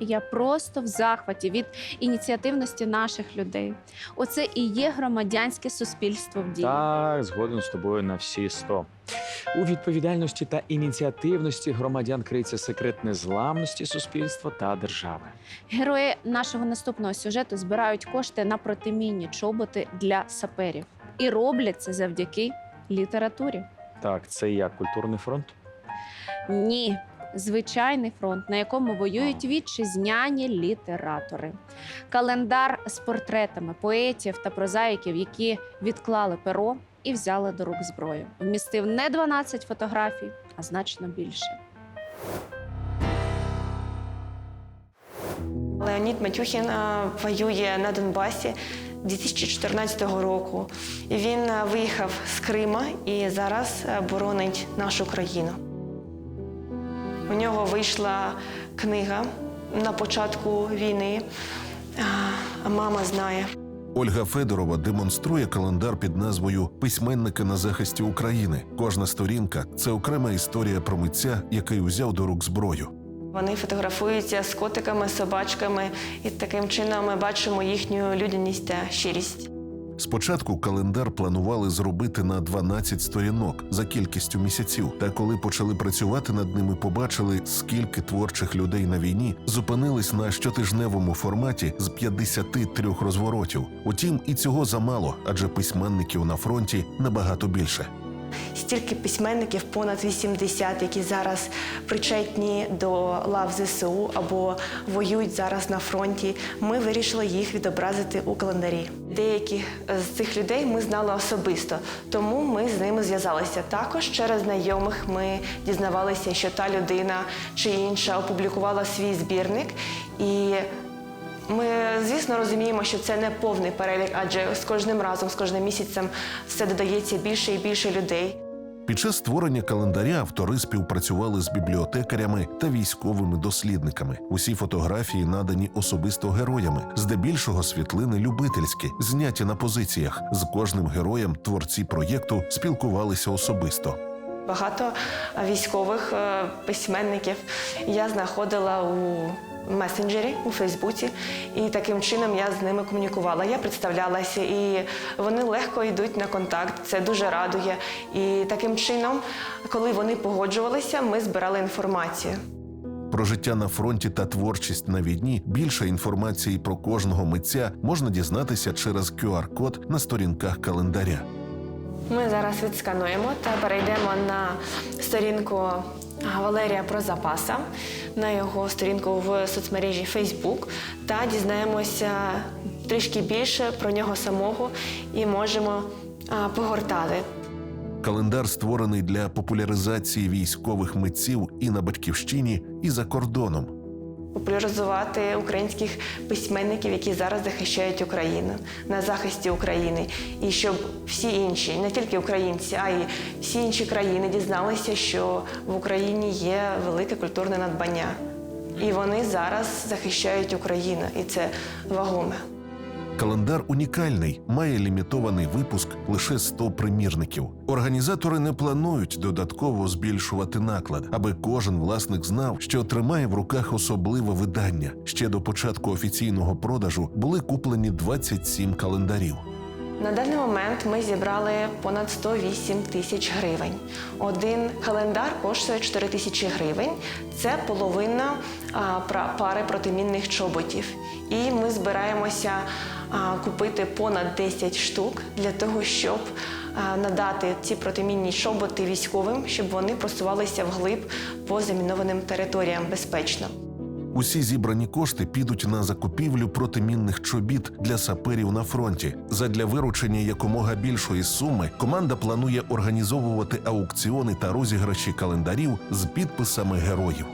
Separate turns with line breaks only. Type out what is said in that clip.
я просто в захваті від ініціативності наших людей. Оце і є громадянське суспільство в дії.
Так, згоден з тобою на всі сто. У відповідальності та ініціативності громадян криється секрет незламності суспільства та держави.
Герої нашого наступного сюжету збирають кошти на протимінні чоботи для саперів і роблять це завдяки літературі.
Так, це як культурний фронт.
Ні, звичайний фронт, на якому воюють вітчизняні літератори. Календар з портретами поетів та прозаїків, які відклали перо і взяли до рук зброю. Вмістив не 12 фотографій, а значно більше.
Леонід Матюхін е, воює на Донбасі 2014 року. Він е, виїхав з Крима і зараз е, боронить нашу країну. У нього вийшла книга на початку війни. А Мама знає.
Ольга Федорова демонструє календар під назвою Письменники на захисті України. Кожна сторінка це окрема історія про митця, який узяв до рук зброю.
Вони фотографуються з котиками, собачками, і таким чином ми бачимо їхню людяність та щирість.
Спочатку календар планували зробити на 12 сторінок за кількістю місяців. Та коли почали працювати над ними, побачили, скільки творчих людей на війні зупинились на щотижневому форматі з 53 розворотів. Утім, і цього замало, адже письменників на фронті набагато більше.
Стільки письменників, понад 80, які зараз причетні до лав ЗСУ або воюють зараз на фронті. Ми вирішили їх відобразити у календарі. Деяких з цих людей ми знали особисто, тому ми з ними зв'язалися. Також через знайомих ми дізнавалися, що та людина чи інша опублікувала свій збірник і. Ми, звісно, розуміємо, що це не повний перелік, адже з кожним разом, з кожним місяцем все додається більше і більше людей.
Під час створення календаря автори співпрацювали з бібліотекарями та військовими дослідниками. Усі фотографії надані особисто героями, здебільшого світлини любительські, зняті на позиціях. З кожним героєм творці проєкту спілкувалися особисто.
Багато військових е, письменників я знаходила у месенджері у Фейсбуці, і таким чином я з ними комунікувала. Я представлялася, і вони легко йдуть на контакт. Це дуже радує. І таким чином, коли вони погоджувалися, ми збирали інформацію.
Про життя на фронті та творчість на війні більше інформації про кожного митця можна дізнатися через QR-код на сторінках календаря.
Ми зараз відскануємо та перейдемо на сторінку Валерія Прозапаса, на його сторінку в соцмережі Facebook та дізнаємося трішки більше про нього самого і можемо погортати.
Календар створений для популяризації військових митців і на батьківщині, і за кордоном.
Популяризувати українських письменників, які зараз захищають Україну на захисті України, і щоб всі інші, не тільки українці, а й всі інші країни дізналися, що в Україні є велике культурне надбання, і вони зараз захищають Україну, і це вагоме.
Календар унікальний, має лімітований випуск лише 100 примірників. Організатори не планують додатково збільшувати наклад, аби кожен власник знав, що тримає в руках особливе видання. Ще до початку офіційного продажу були куплені 27 календарів.
На даний момент ми зібрали понад 108 тисяч гривень. Один календар коштує 4 тисячі гривень. Це половина а, пари протимінних чоботів. І ми збираємося купити понад 10 штук для того, щоб надати ці протимінні чоботи військовим, щоб вони просувалися вглиб по замінованим територіям безпечно.
Усі зібрані кошти підуть на закупівлю протимінних чобіт для саперів на фронті. Задля виручення якомога більшої суми команда планує організовувати аукціони та розіграші календарів з підписами героїв.